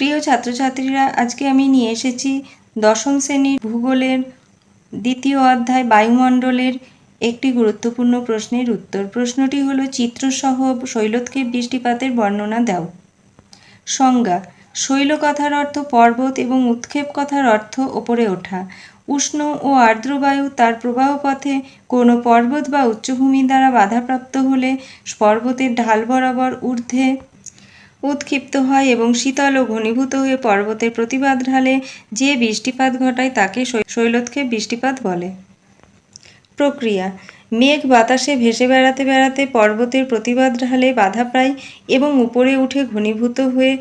প্রিয় ছাত্রছাত্রীরা, আজকে আমি নিয়ে এসেছি দশম শ্রেণির ভূগোলের দ্বিতীয় অধ্যায় বায়ুমণ্ডলের একটি গুরুত্বপূর্ণ প্রশ্নের উত্তর। প্রশ্নটি হলো, চিত্রসহ শৈলতক্ষেপ বৃষ্টিপাতের বর্ণনা দাও। সংজ্ঞা শৈল কথার অর্থ পর্বত এবং উৎক্ষেপ কথার অর্থ ওপরে ওঠা। উষ্ণ ও আর্দ্র বায়ু তার প্রবাহ পথে কোনো পর্বত বা উচ্চভূমি দ্বারা বাধাপ্রাপ্ত হলে পর্বতের ঢাল বরাবর ঊর্ধ্বে উৎক্ষিপ্ত হয় এবং শীতল ও ঘনীভূত হয়ে পর্বতের প্রতিবাদ ঢালে যে বৃষ্টিপাত ঘটায় তাকে শৈ- শৈলতক্ষেপ বৃষ্টিপাত বলে। প্রক্রিয়া, মেঘ বাতাসে ভেসে বেড়াতে বেড়াতে পর্বতের প্রতিবাদ ঢালে বাধা পায় এবং উপরে উঠে ঘনীভূত হয়ে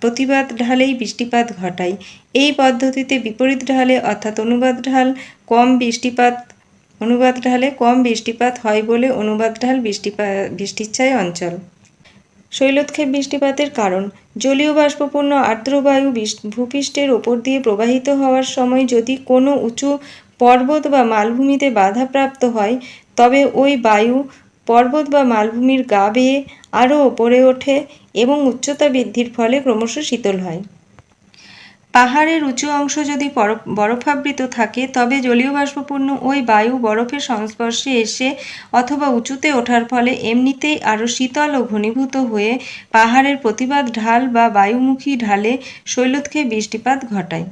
প্রতিবাদ ঢালেই বৃষ্টিপাত ঘটায়। এই পদ্ধতিতে বিপরীত ঢালে অর্থাৎ অনুবাদ ঢাল কম বৃষ্টিপাত, অনুবাদ ঢালে কম বৃষ্টিপাত হয় বলে অনুবাদ ঢাল বৃষ্টিপাত বৃষ্টিচ্ছায় অঞ্চল। শৈলতক্ষেপ বৃষ্টিপাতের কারণ, জলীয় বাষ্পপূর্ণ আর্দ্রবায়ু ভূপৃষ্ঠের ওপর দিয়ে প্রবাহিত হওয়ার সময় যদি কোনো উঁচু পর্বত বা মালভূমিতে বাধাপ্রাপ্ত হয়, তবে ওই বায়ু পর্বত বা মালভূমির গা বেয়ে আরও ওপরে ওঠে এবং উচ্চতা বৃদ্ধির ফলে ক্রমশ শীতল হয়। পাহাড়ের উঁচু অংশ যদি বরফ বরফাবৃত থাকে, তবে জলীয় বাষ্পপূর্ণ ওই বায়ু বরফের সংস্পর্শে এসে অথবা উঁচুতে ওঠার ফলে এমনিতেই আরও শীতল ও ঘনীভূত হয়ে পাহাড়ের প্রতিবাদ ঢাল বা বায়ুমুখী ঢালে শৈলতক্ষে বৃষ্টিপাত ঘটায়।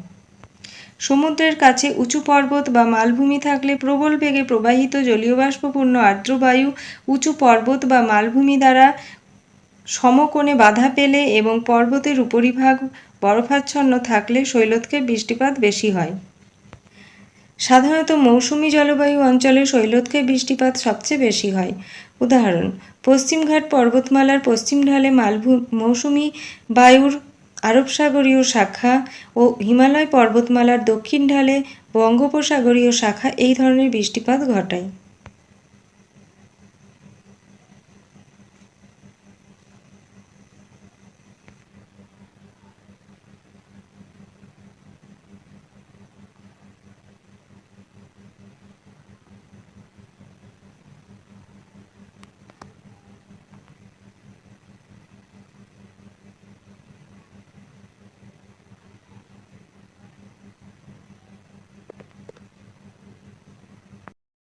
সমুদ্রের কাছে উঁচু পর্বত বা মালভূমি থাকলে প্রবল বেগে প্রবাহিত জলীয় বাষ্পপূর্ণ আর্দ্র বায়ু উঁচু পর্বত বা মালভূমি দ্বারা সমকোণে বাধা পেলে এবং পর্বতের উপরিভাগ বরফাচ্ছন্ন থাকলে শৈলতকে বৃষ্টিপাত বেশি হয়। সাধারণত মৌসুমী জলবায়ু অঞ্চলে শৈলতকে বৃষ্টিপাত সবচেয়ে বেশি হয়। উদাহরণ, পশ্চিমঘাট পর্বতমালার পশ্চিম ঢালে মালভূ, মৌসুমি বায়ুর আরব সাগরীয় শাখা ও হিমালয় পর্বতমালার দক্ষিণ ঢালে বঙ্গোপসাগরীয় শাখা এই ধরনের বৃষ্টিপাত ঘটায়।